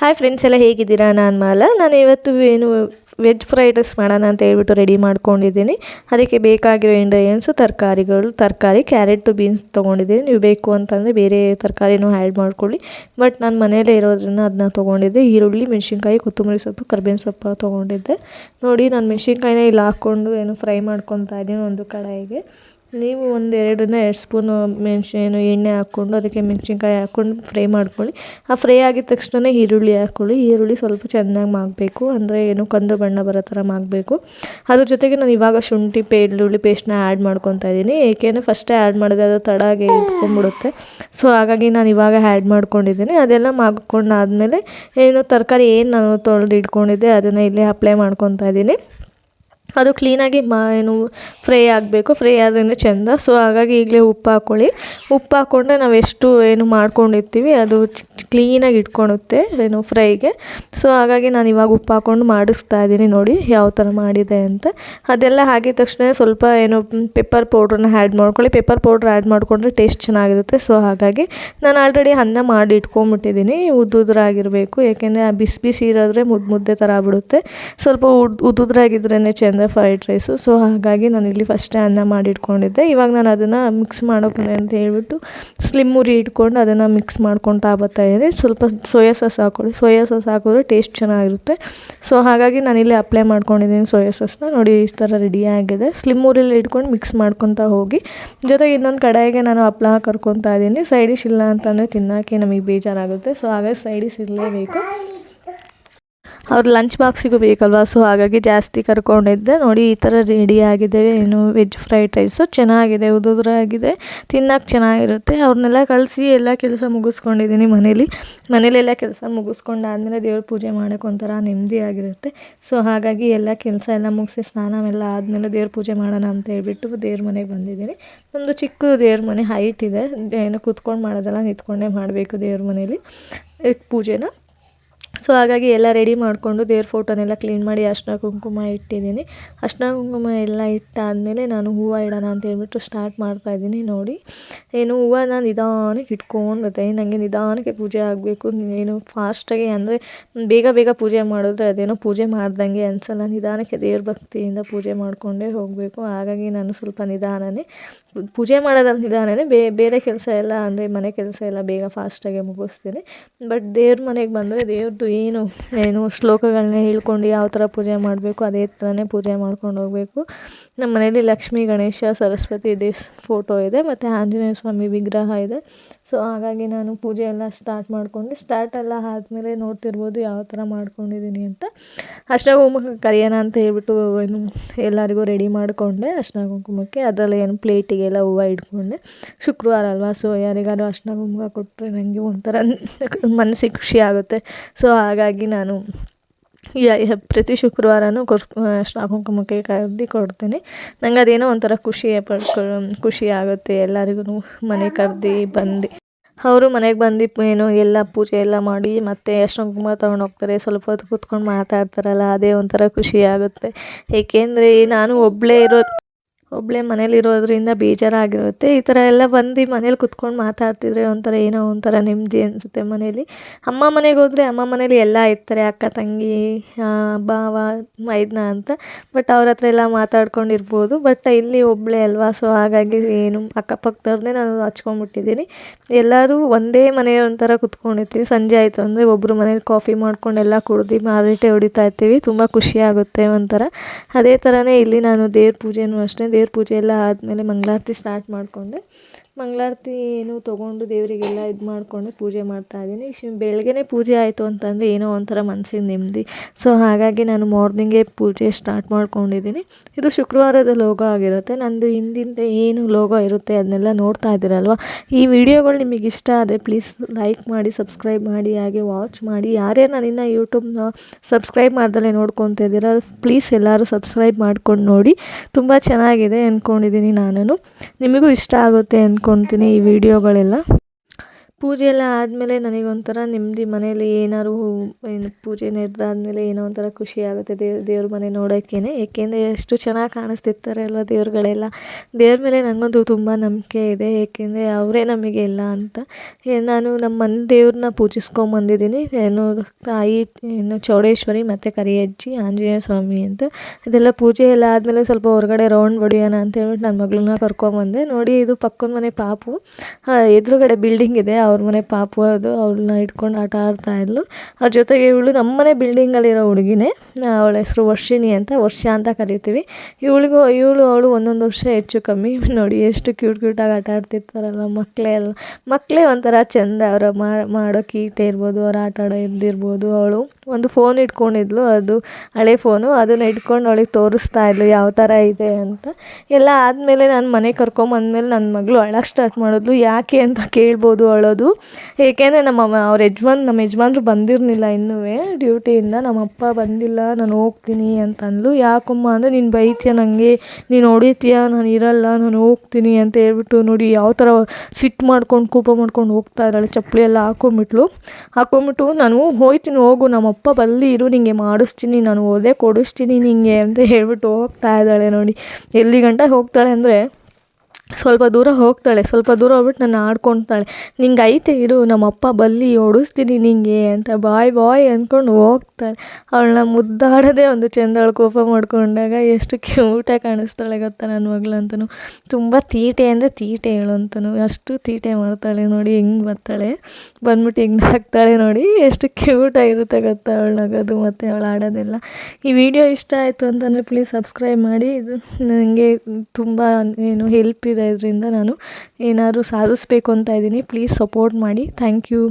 Hi friends ಎಲ್ಲ ಹೇಗಿದ್ದೀರಾ? ನಾನು ಮಾಲ. ನಾನು ಇವತ್ತು ಏನು ವೆಜ್ ಫ್ರೈಡ್ ರೈಸ್ ಮಾಡೋಣ ಅಂತ ಹೇಳ್ಬಿಟ್ಟು ರೆಡಿ ಮಾಡ್ಕೊಂಡಿದ್ದೀನಿ. ಅದಕ್ಕೆ ಬೇಕಾಗಿರೋ ಇಂಗ್ರೀಡಿಯೆಂಟ್ಸು ತರಕಾರಿಗಳು, ತರಕಾರಿ ಕ್ಯಾರೆಟು ಬೀನ್ಸ್ ತೊಗೊಂಡಿದ್ದೀನಿ. ನೀವು ಬೇಕು ಅಂತಂದರೆ ಬೇರೆ ತರಕಾರಿನೂ ಆ್ಯಡ್ ಮಾಡ್ಕೊಳ್ಳಿ. ಬಟ್ ನಾನು ಮನೆಯಲ್ಲೇ ಇರೋದ್ರಿಂದ ಅದನ್ನ ತೊಗೊಂಡಿದ್ದೆ. ಈರುಳ್ಳಿ, ಮೆಣಸಿನ್ಕಾಯಿ, ಕೊತ್ತಂಬರಿ ಸೊಪ್ಪು, ಕರ್ಬೇವಿನ ಸೊಪ್ಪು ತೊಗೊಂಡಿದ್ದೆ. ನೋಡಿ, ನಾನು ಮೆಣಸಿನ್ಕಾಯಿನ ಇಲ್ಲಿ ಹಾಕ್ಕೊಂಡು ಏನು ಫ್ರೈ ಮಾಡ್ಕೊತಾ ಇದ್ದೀನಿ ಒಂದು ಕಡಾಯಿಗೆ. ನೀವು ಒಂದು ಎರಡರಿಂದ ಎರಡು ಸ್ಪೂನು ಮೆಣ್ಸು ಎಣ್ಣೆ ಹಾಕ್ಕೊಂಡು ಅದಕ್ಕೆ ಮೆಣಸಿನ್ಕಾಯಿ ಹಾಕ್ಕೊಂಡು ಫ್ರೈ ಮಾಡ್ಕೊಳ್ಳಿ. ಆ ಫ್ರೈ ಆಗಿದ ತಕ್ಷಣವೇ ಈರುಳ್ಳಿ ಹಾಕ್ಕೊಳ್ಳಿ. ಈರುಳ್ಳಿ ಸ್ವಲ್ಪ ಚೆನ್ನಾಗಿ ಮಾಗಬೇಕು. ಅಂದರೆ ಏನು ಕಂದು ಬಣ್ಣ ಬರೋ ಥರ ಮಾಗಬೇಕು. ಅದ್ರ ಜೊತೆಗೆ ನಾನು ಇವಾಗ ಶುಂಠಿ ಈರುಳ್ಳಿ ಪೇಸ್ಟ್ನ ಆ್ಯಡ್ ಮಾಡ್ಕೊತಾ ಇದ್ದೀನಿ. ಏಕೆಂದರೆ ಫಸ್ಟೇ ಆ್ಯಡ್ ಮಾಡಿದ್ರೆ ಅದು ತಡಾಗೆ ಇಟ್ಕೊಂಡ್ಬಿಡುತ್ತೆ. ಸೊ, ಹಾಗಾಗಿ ನಾನು ಇವಾಗ ಆ್ಯಡ್ ಮಾಡ್ಕೊಂಡಿದ್ದೀನಿ. ಅದೆಲ್ಲ ಮಾಗ್ಕೊಂಡಾದಮೇಲೆ ಏನು ತರಕಾರಿ ಏನು ನಾನು ತೊಳೆದು ಇಟ್ಕೊಂಡಿದ್ದೆ ಅದನ್ನು ಇಲ್ಲೇ ಅಪ್ಲೈ ಮಾಡ್ಕೊತಾ ಇದ್ದೀನಿ. ಅದು ಕ್ಲೀನಾಗಿ ಮಾ ಏನು ಫ್ರೈ ಆಗಬೇಕು. ಫ್ರೈ ಆದ್ರೇ ಚೆಂದ. ಸೊ ಹಾಗಾಗಿ ಈಗಲೇ ಉಪ್ಪು ಹಾಕ್ಕೊಳ್ಳಿ ಉಪ್ಪು ಹಾಕ್ಕೊಂಡ್ರೆ ನಾವು ಎಷ್ಟು ಏನು ಮಾಡ್ಕೊಂಡಿರ್ತೀವಿ, ಅದು ಕ್ಲೀನಾಗಿ ಇಟ್ಕೊಳುತ್ತೆ ಏನು ಫ್ರೈಗೆ ಸೊ ಹಾಗಾಗಿ ನಾನು ಇವಾಗ ಉಪ್ಪು ಹಾಕ್ಕೊಂಡು ಮಾಡಿಸ್ತಾ ಇದ್ದೀನಿ ನೋಡಿ ಯಾವ ಥರ ಮಾಡಿದೆ ಅಂತ. ಅದೆಲ್ಲ ಹಾಕಿದ ತಕ್ಷಣ ಸ್ವಲ್ಪ ಏನು ಪೆಪ್ಪರ್ ಪೌಡ್ರನ್ನ ಆ್ಯಡ್ ಮಾಡ್ಕೊಳ್ಳಿ. ಪೆಪ್ಪರ್ ಪೌಡ್ರ್ ಆ್ಯಡ್ ಮಾಡಿಕೊಂಡ್ರೆ ಟೇಸ್ಟ್ ಚೆನ್ನಾಗಿರುತ್ತೆ. ಸೊ ಹಾಗಾಗಿ ನಾನು ಆಲ್ರೆಡಿ ಅನ್ನ ಮಾಡಿ ಇಟ್ಕೊಂಬಿಟ್ಟಿದ್ದೀನಿ ಉದ್ದುದ್ರಾಗಿರಬೇಕು. ಏಕೆಂದರೆ ಆ ಬಿಸಿ ಬಿಸಿ ಇರೋದ್ರೆ ಮುದ್ದೆ ಮುದ್ದೆ ಥರ ಆಗ್ಬಿಡುತ್ತೆ. ಸ್ವಲ್ಪ ಉದ್ ಉದ್ದುದ್ರಾಗಿದ್ರೇ ಚೆಂದ ಫ್ರೈಡ್ ರೈಸು ಸೊ ಹಾಗಾಗಿ ನಾನು ಇಲ್ಲಿ ಫಸ್ಟೇ ಅನ್ನ ಮಾಡಿ ಇಟ್ಕೊಂಡಿದ್ದೆ ಇವಾಗ ನಾನು ಅದನ್ನು ಮಿಕ್ಸ್ ಮಾಡೋಕೆ ಅಂತ ಹೇಳ್ಬಿಟ್ಟು ಸ್ಲಿಮ್ ಉರಿ ಇಟ್ಕೊಂಡು ಅದನ್ನು ಮಿಕ್ಸ್ ಮಾಡ್ಕೊತಾ ಬರ್ತಾಯಿದ್ದೀನಿ ಸ್ವಲ್ಪ ಸೋಯಾ ಸಾಸ್ ಹಾಕೊಳ್ಳಿ. ಸೋಯಾ ಸಾಸ್ ಹಾಕಿದ್ರೆ ಟೇಸ್ಟ್ ಚೆನ್ನಾಗಿರುತ್ತೆ. ಸೊ ಹಾಗಾಗಿ ನಾನು ಇಲ್ಲಿ ಅಪ್ಲೈ ಮಾಡ್ಕೊಂಡಿದ್ದೀನಿ ಸೋಯಾ ಸಾಸ್ನ ನೋಡಿ, ಈ ಥರ ರೆಡಿ ಆಗಿದೆ. ಸ್ಲಿಮ್ ಉರಿಲಿ ಇಟ್ಕೊಂಡು ಮಿಕ್ಸ್ ಮಾಡ್ಕೊತಾ ಹೋಗಿ. ಜೊತೆಗೆ ಇನ್ನೊಂದು ಕಡಾಯಿಗೆ ನಾನು ಹಪ್ಳ ಕರ್ಕೊತಾ ಇದ್ದೀನಿ. ಸೈಡಿಶ್ ಡಿಶ್ ಇಲ್ಲ ಅಂತಂದರೆ ತಿನ್ನೋಕ್ಕೆ ನಮಗೆ ಬೇಜಾರಾಗುತ್ತೆ. ಸೊ ಹಾಗಾಗಿ ಸೈಡಿಶ್ ಡಿಶ್ ಇರಲೇಬೇಕು. ಅವ್ರ ಲಂಚ್ ಬಾಕ್ಸಿಗೂ ಬೇಕಲ್ವಾ? ಸೊ ಹಾಗಾಗಿ ಜಾಸ್ತಿ ಕರ್ಕೊಂಡಿದ್ದೆ. ನೋಡಿ, ಈ ಥರ ರೆಡಿ ಆಗಿದೆ ಏನು ವೆಜ್ ಫ್ರೈಡ್ ರೈಸು ಚೆನ್ನಾಗಿದೆ, ಉದುರಾಗಿದೆ. ತಿನ್ನೋಕೆ ಚೆನ್ನಾಗಿರುತ್ತೆ. ಅವ್ರನ್ನೆಲ್ಲ ಕಳಿಸಿ ಎಲ್ಲ ಕೆಲಸ ಮುಗಿಸ್ಕೊಂಡಿದ್ದೀನಿ ಮನೇಲಿ. ಮನೇಲೆಲ್ಲ ಕೆಲಸ ಮುಗಿಸ್ಕೊಂಡಾದ್ಮೇಲೆ ದೇವ್ರ ಪೂಜೆ ಮಾಡೋಕೆ ಒಂಥರ ನೆಮ್ಮದಿಯಾಗಿರುತ್ತೆ ಸೊ ಹಾಗಾಗಿ ಎಲ್ಲ ಕೆಲಸ ಎಲ್ಲ ಮುಗಿಸಿ ಸ್ನಾನ ಎಲ್ಲ ಆದಮೇಲೆ ದೇವ್ರ ಪೂಜೆ ಮಾಡೋಣ ಅಂತ ಹೇಳ್ಬಿಟ್ಟು ದೇವ್ರ ಮನೆಗೆ ಬಂದಿದ್ದೀನಿ. ಒಂದು ಚಿಕ್ಕ ದೇವ್ರ ಮನೆ ಹೈಟ್ ಇದೆ. ಏನು ಕೂತ್ಕೊಂಡು ಮಾಡೋದಲ್ಲ, ನಿಂತ್ಕೊಂಡೇ ಮಾಡಬೇಕು ದೇವ್ರ ಮನೇಲಿ. ಪೂಜೆನ. ಸೊ ಹಾಗಾಗಿ ಎಲ್ಲ ರೆಡಿ ಮಾಡಿಕೊಂಡು ದೇವ್ರ ಫೋಟೋನೆಲ್ಲ ಕ್ಲೀನ್ ಮಾಡಿ ಅರ್ಶಿನ ಕುಂಕುಮ ಇಟ್ಟಿದ್ದೀನಿ. ಅರ್ಶಿನ ಕುಂಕುಮ ಎಲ್ಲ ಇಟ್ಟಾದಮೇಲೆ ನಾನು ಹೂವು ಇಡೋಣ ಅಂತ ಹೇಳ್ಬಿಟ್ಟು ಸ್ಟಾರ್ಟ್ ಮಾಡ್ತಾಯಿದ್ದೀನಿ ನೋಡಿ. ಏನು ಹೂವನ್ನ ನಿಧಾನಕ್ಕೆ ಇಟ್ಕೊಂಡು ಬರ್ತಾಯಿದ್ದೀನಿ ನನಗೆ ನಿಧಾನಕ್ಕೆ ಪೂಜೆ ಆಗಬೇಕು, ಏನು ಫಾಸ್ಟಾಗಿ ಅಂದರೆ ಬೇಗ ಬೇಗ ಪೂಜೆ ಮಾಡಿದ್ರೆ ಅದೇನೋ ಪೂಜೆ ಮಾಡ್ದಂಗೆ ಅನಿಸಲ್ಲ. ನಿಧಾನಕ್ಕೆ ದೇವ್ರ ಭಕ್ತಿಯಿಂದ ಪೂಜೆ ಮಾಡಿಕೊಂಡೇ ಹೋಗಬೇಕು. ಹಾಗಾಗಿ ನಾನು ಸ್ವಲ್ಪ ನಿಧಾನನೇ ಪೂಜೆ ಮಾಡೋದ್ರಲ್ಲಿ ನಿಧಾನನೇ ಬೇರೆ ಕೆಲಸ ಎಲ್ಲ ಅಂದರೆ ಮನೆ ಕೆಲಸ ಎಲ್ಲ ಬೇಗ ಫಾಸ್ಟಾಗೆ ಮುಗಿಸ್ತೀನಿ. ಬಟ್ ದೇವ್ರ ಮನೆಗೆ ಬಂದರೆ ದೇವ್ರದ್ದು ಏನು ಏನು ಶ್ಲೋಕಗಳನ್ನ ಹೇಳ್ಕೊಂಡು ಯಾವ ಥರ ಪೂಜೆ ಮಾಡಬೇಕು, ಅದೇ ಥರನೇ ಪೂಜೆ ಮಾಡ್ಕೊಂಡು ಹೋಗಬೇಕು. ನಮ್ಮ ಮನೇಲಿ ಲಕ್ಷ್ಮೀ, ಗಣೇಶ, ಸರಸ್ವತಿ ದೇವ್ ಫೋಟೋ ಇದೆ, ಮತ್ತು ಆಂಜನೇಯ ಸ್ವಾಮಿ ವಿಗ್ರಹ ಇದೆ. ಸೊ, ಹಾಗಾಗಿ ನಾನು ಪೂಜೆ ಎಲ್ಲ ಸ್ಟಾರ್ಟ್ ಮಾಡಿಕೊಂಡೆ, ಸ್ಟಾರ್ಟ್ ಎಲ್ಲ ಆದಮೇಲೆ ನೋಡ್ತಿರ್ಬೋದು ಯಾವ ಥರ ಮಾಡ್ಕೊಂಡಿದ್ದೀನಿ ಅಂತ. ಅಷ್ಟ ಕುಂಕುಮಕ್ಕೆ ಕರಿಯೋಣ ಅಂತ ಹೇಳ್ಬಿಟ್ಟು ಏನು ಎಲ್ಲರಿಗೂ ರೆಡಿ ಮಾಡಿಕೊಂಡೆ ಅಷ್ಟ ಕುಂಕುಮಕ್ಕೆ ಅದರಲ್ಲಿ ಏನು ಪ್ಲೇಟಿಗೆಲ್ಲ ಹೂವು ಇಟ್ಕೊಂಡೆ. ಶುಕ್ರವಾರ ಅಲ್ವಾ? ಸೊ, ಯಾರಿಗಾದ್ರು ಅಷ್ಟ ಕುಂಕುಮ ಕೊಟ್ಟರೆ ನನಗೆ ಒಂಥರ ಮನಸ್ಸಿಗೆ ಖುಷಿ ಆಗುತ್ತೆ. ಸೊ ಹಾಗಾಗಿ ನಾನು ಪ್ರತಿ ಶುಕ್ರವಾರನೂ ಕೊರ್ ಅರ್ಶಿನ ಕುಂಕುಮಕ್ಕೆ ಕರೆದು ಕೊಡ್ತೀನಿ. ನಂಗೆ ಅದೇನೋ ಒಂಥರ ಖುಷಿ ಪಡ್ಕೊ ಖುಷಿ ಆಗುತ್ತೆ ಎಲ್ಲರಿಗೂ ಮನೆ ಕರ್ದು ಬಂದು. ಅವರು ಮನೆಗೆ ಬಂದು ಏನು ಎಲ್ಲ ಪೂಜೆ ಎಲ್ಲ ಮಾಡಿ ಮತ್ತೆ ಅಷ್ಟೊಂದು ಕುಂಕುಮ ತಗೊಂಡು ಹೋಗ್ತಾರೆ. ಸ್ವಲ್ಪ ಹೊತ್ತು ಕೂತ್ಕೊಂಡು ಮಾತಾಡ್ತಾರಲ್ಲ, ಅದೇ ಒಂಥರ ಖುಷಿ ಆಗುತ್ತೆ. ಏಕೆಂದರೆ ನಾನು ಒಬ್ಬಳೇ ಇರೋದು ಒಬ್ಬಳೇ ಮನೇಲಿರೋದ್ರಿಂದ ಬೇಜಾರಾಗಿರುತ್ತೆ. ಈ ಥರ ಎಲ್ಲ ಬಂದು ಮನೇಲಿ ಕುತ್ಕೊಂಡು ಮಾತಾಡ್ತಿದ್ರೆ ಒಂಥರ ಏನೋ ಒಂಥರ ನೆಮ್ಮದಿ ಅನಿಸುತ್ತೆ ಮನೇಲಿ. ಅಮ್ಮ ಮನೆಗೆ ಹೋದರೆ ಅಮ್ಮ ಮನೇಲಿ ಎಲ್ಲ ಇರ್ತಾರೆ, ಅಕ್ಕ, ತಂಗಿ ಭಾವ, ಮೈದ್ನ ಅಂತ. ಬಟ್ ಅವ್ರ ಹತ್ರ ಎಲ್ಲ ಮಾತಾಡ್ಕೊಂಡಿರ್ಬೋದು. ಬಟ್ ಇಲ್ಲಿ ಒಬ್ಬಳೇ ಅಲ್ವಾ, ಸೊ ಹಾಗಾಗಿ ಏನು ಅಕ್ಕಪಕ್ಕದವ್ರನ್ನೇ ನಾನು ಹಚ್ಕೊಂಡ್ಬಿಟ್ಟಿದ್ದೀನಿ ಎಲ್ಲರೂ ಒಂದೇ ಮನೆ ಒಂಥರ ಕುತ್ಕೊಂಡಿರ್ತೀವಿ. ಸಂಜೆ ಆಯಿತು ಅಂದರೆ ಒಬ್ಬರು ಮನೇಲಿ ಕಾಫಿ ಮಾಡ್ಕೊಂಡು ಎಲ್ಲ ಕುಡ್ದು ಮಾರಿಟೆ ಹೊಡಿತಾ ಇರ್ತೀವಿ. ತುಂಬ ಖುಷಿಯಾಗುತ್ತೆ ಒಂಥರ. ಅದೇ ಥರನೇ ಇಲ್ಲಿ ನಾನು ದೇವ್ರ ಪೂಜೆನೂ ಅಷ್ಟೇ. ದೇವ್ರ ಪೂಜೆ ಎಲ್ಲ ಆದಮೇಲೆ ಮಂಗಳಾರತಿ ಸ್ಟಾರ್ಟ್ ಮಾಡಿಕೊಂಡೆ. ಮಂಗಳಾರತಿ ಏನು ತೊಗೊಂಡು ದೇವರಿಗೆಲ್ಲ ಇದು ಮಾಡಿಕೊಂಡು ಪೂಜೆ ಮಾಡ್ತಾ ಇದ್ದೀನಿ. ಶಿ ಬೆಳಗ್ಗೆನೇ ಪೂಜೆ ಆಯಿತು ಅಂತಂದರೆ ಏನೋ ಒಂಥರ ಮನ್ಸಿಗೆ ನೆಮ್ಮದಿ. ಸೊ ಹಾಗಾಗಿ ನಾನು ಮಾರ್ನಿಂಗೇ ಪೂಜೆ ಸ್ಟಾರ್ಟ್ ಮಾಡ್ಕೊಂಡಿದ್ದೀನಿ. ಇದು ಶುಕ್ರವಾರದ ಲೋಗೋ ಆಗಿರುತ್ತೆ. ನಂದು ಹಿಂದಿಂದ ಏನು ಲೋಗೋ ಇರುತ್ತೆ ಅದನ್ನೆಲ್ಲ ನೋಡ್ತಾ ಇದ್ದೀರಲ್ವ? ಈ ವಿಡಿಯೋಗಳು ನಿಮಗೆ ಇಷ್ಟ ಆದರೆ ಪ್ಲೀಸ್ ಲೈಕ್ ಮಾಡಿ ಸಬ್ಸ್ಕ್ರೈಬ್ ಮಾಡಿ, ಹಾಗೆ ವಾಚ್ ಮಾಡಿ. ಯಾರ್ಯಾರು ನಾನು ಇನ್ನು ಯೂಟ್ಯೂಬ್ನ ಸಬ್ಸ್ಕ್ರೈಬ್ ಮಾಡ್ದಲೇ ನೋಡ್ಕೊತಾ ಇದ್ದೀರ ಪ್ಲೀಸ್ ಎಲ್ಲರೂ ಸಬ್ಸ್ಕ್ರೈಬ್ ಮಾಡ್ಕೊಂಡು ನೋಡಿ. ತುಂಬ ಚೆನ್ನಾಗಿದೆ ಅಂದ್ಕೊಂಡಿದ್ದೀನಿ ನಾನು ನಿಮಗೂ ಇಷ್ಟ ಆಗುತ್ತೆ ಅಂದ್ಕೊತೀನಿ ಈ ವಿಡಿಯೋಗಳೆಲ್ಲ. ಪೂಜೆ ಎಲ್ಲ ಆದಮೇಲೆ ನನಗೊಂಥರ ನೆಮ್ಮದಿ ಮನೇಲಿ ಏನಾದ್ರು ಏನು ಪೂಜೆ ನಡೆದಾದ್ಮೇಲೆ ಏನೋ ಒಂಥರ ಖುಷಿ ಆಗುತ್ತೆ ದೇವ್ರ ದೇವ್ರ ಮನೆ ನೋಡೋಕ್ಕೇ ಏಕೆಂದರೆ ಎಷ್ಟು ಚೆನ್ನಾಗಿ ಕಾಣಿಸ್ತಿರ್ತಾರೆ ಅಲ್ವ ದೇವ್ರುಗಳೆಲ್ಲ. ದೇವ್ರ ಮೇಲೆ ನನಗಂತೂ ತುಂಬ ನಂಬಿಕೆ ಇದೆ. ಏಕೆಂದರೆ ಅವರೇ ನಮಗೆ ಎಲ್ಲ ಅಂತ. ನಾನು ನಮ್ಮ ಮನೆ ದೇವ್ರನ್ನ ಪೂಜಿಸ್ಕೊಂಬಂದಿದ್ದೀನಿ. ಏನು ತಾಯಿ, ಏನು ಚೌಡೇಶ್ವರಿ ಮತ್ತು ಕರಿಯಜ್ಜಿ, ಆಂಜನೇಯ ಸ್ವಾಮಿ ಅಂತ. ಇದೆಲ್ಲ ಪೂಜೆ ಎಲ್ಲ ಆದಮೇಲೆ ಸ್ವಲ್ಪ ಹೊರಗಡೆ ರೌಂಡ್ ಬಡಿಯೋಣ ಅಂತ ಹೇಳ್ಬಿಟ್ಟು ನನ್ನ ಮಗಳನ್ನ ಕರ್ಕೊಂಬಂದೆ. ನೋಡಿ ಇದು ಪಕ್ಕದ ಮನೆ ಪಾಪು. ಎದುರುಗಡೆ ಬಿಲ್ಡಿಂಗ್ ಇದೆ. ಅವ್ರ ಮನೆ ಪಾಪು ಅದು, ಅವಳನ್ನ ಇಟ್ಕೊಂಡು ಆಟ ಆಡ್ತಾ ಇದ್ಲು. ಅವ್ರ ಜೊತೆಗೆ ಇವಳು ನಮ್ಮ ಮನೆ ಬಿಲ್ಡಿಂಗಲ್ಲಿರೋ ಹುಡುಗಿನೇ. ಅವಳ ಹೆಸರು ವರ್ಷಿಣಿ ಅಂತ, ವರ್ಷ ಅಂತ ಕರಿತೀವಿ. ಇವಳಿಗೂ, ಇವಳು, ಅವಳು ಒಂದೊಂದು ವರ್ಷ ಹೆಚ್ಚು ಕಮ್ಮಿ. ನೋಡಿ, ಎಷ್ಟು ಕ್ಯೂಟ್ ಕ್ಯೂಟಾಗಿ ಆಟ ಆಡ್ತಿರ್ತಾರಲ್ಲ ಮಕ್ಕಳೇ ಅಲ್ಲ ಮಕ್ಕಳೇ ಒಂಥರ ಚೆಂದ, ಅವರ ಮಾಡೋ ಕೀಟೆ ಇರ್ಬೋದು, ಅವ್ರು ಆಟ ಆಡೋ ಇದ್ದಿರ್ಬೋದು ಅವಳು ಒಂದು ಫೋನ್ ಇಟ್ಕೊಂಡಿದ್ಲು, ಅದು ಹಳೆ ಫೋನು ಅದನ್ನು ಇಟ್ಕೊಂಡು ಅವಳಿಗೆ ತೋರಿಸ್ತಾ ಇದ್ಲು, ಯಾವ ಥರ ಇದೆ ಅಂತ. ಎಲ್ಲ ಆದಮೇಲೆ ನಾನು ಮನೆಗೆ ಕರ್ಕೊಂಬಂದ್ಮೇಲೆ ನನ್ನ ಮಗಳು ಅಳಕ್ಕೆ ಸ್ಟಾರ್ಟ್ ಮಾಡಿದ್ಲು. ಯಾಕೆ ಅಂತ ಕೇಳ್ಬೋದು ಅಳೋದು ಏಕೆಂದರೆ ನಮ್ಮ ಅವ್ರ ಯಜಮಾನ್, ನಮ್ಮ ಯಜಮಾನ್ರು ಬಂದಿರಲಿಲ್ಲ ಇನ್ನೂ ಡ್ಯೂಟಿಯಿಂದ. ನಮ್ಮ ಅಪ್ಪ ಬಂದಿಲ್ಲ, ನಾನು ಹೋಗ್ತೀನಿ ಅಂತ ಅಂದ್ಲು ಯಾಕಮ್ಮ ಅಂದರೆ, ನೀನು ಬೈತೀಯ ನನಗೆ ನೀನು ಹೊಡಿತೀಯ? ನಾನು ಇರಲ್ಲ, ನಾನು ಹೋಗ್ತೀನಿ ಅಂತ ಹೇಳ್ಬಿಟ್ಟು ನೋಡಿ ಯಾವ ಥರ ಸಿಟ್ಟು ಮಾಡ್ಕೊಂಡು, ಕೂಪ ಮಾಡ್ಕೊಂಡು ಹೋಗ್ತಾ ಇದ್ದಾಳೆ. ಚಪ್ಪಲಿ ಎಲ್ಲ ಹಾಕೊಂಡ್ಬಿಟ್ಲು. ಹಾಕ್ಕೊಂಬಿಟ್ಟು ನಾನು ಹೋಯ್ತೀನಿ, ಹೋಗು ನಮ್ಮ ಅಪ್ಪ ಬಲ್ಲಿ ಇರು, ನಿಂಗೆ ಮಾಡಿಸ್ತೀನಿ, ನಾನು ಓದೇ ಕೊಡಿಸ್ತೀನಿ ನಿಂಗೆ ಅಂತ ಹೇಳ್ಬಿಟ್ಟು ಹೋಗ್ತಾ ಇದ್ದಾಳೆ ನೋಡಿ. ಎಲ್ಲಿ ಗಂಟ ಹೋಗ್ತಾಳೆ ಅಂದರೆ ಸ್ವಲ್ಪ ದೂರ ಹೋಗ್ತಾಳೆ, ಸ್ವಲ್ಪ ದೂರ ಹೋಗ್ಬಿಟ್ಟು ನಾನು ಆಡ್ಕೊತಾಳೆ. ನಿಂಗೆ ಐತೆ ಇರು, ನಮ್ಮಪ್ಪ ಬಲ್ಲಿ ಓಡಿಸ್ತೀನಿ ನಿಂಗೆ ಅಂತ ಬಾಯ್ ಬಾಯ್ ಅಂದ್ಕೊಂಡು ಹೋಗ್ತಾಳೆ. ಅವಳನ್ನ ಮುದ್ದಾಡೋದೇ ಒಂದು ಚೆಂದ ಅವಳು ಕೋಪ ಮಾಡ್ಕೊಂಡಾಗ ಎಷ್ಟು ಕ್ಯೂಟಾಗಿ ಕಾಣಿಸ್ತಾಳೆ ಗೊತ್ತಾ ನನ್ನ ಮಗಳಂತೂ ತುಂಬ ತೀಟೆ ಅಂದರೆ ತೀಟೆ ಹೇಳು ಅಷ್ಟು ತೀಟೆ ಮಾಡ್ತಾಳೆ ನೋಡಿ, ಹೆಂಗೆ ಬರ್ತಾಳೆ. ಬಂದ್ಬಿಟ್ಟು ಹೆಂಗೆ ಹಾಕ್ತಾಳೆ ನೋಡಿ, ಎಷ್ಟು ಕ್ಯೂಟಾಗಿರುತ್ತೆ ಗೊತ್ತಾ ಅವಳು ನಗೋದು ಮತ್ತು ಅವಳು ಆಡೋದೆಲ್ಲ. ಈ ವಿಡಿಯೋ ಇಷ್ಟ ಆಯಿತು ಅಂತಂದರೆ ಪ್ಲೀಸ್ ಸಬ್ಸ್ಕ್ರೈಬ್ ಮಾಡಿ. ಇದು ನನಗೆ ತುಂಬ ಏನು ಹೆಲ್ಪ್ ಇದೆ. ಇದರಿಂದ ನಾನು ಏನಾದರೂ ಸಾಧಿಸ್ಬೇಕು ಅಂತ ಇದ್ದೀನಿ. ಪ್ಲೀಸ್ ಸಪೋರ್ಟ್ ಮಾಡಿ. Thank you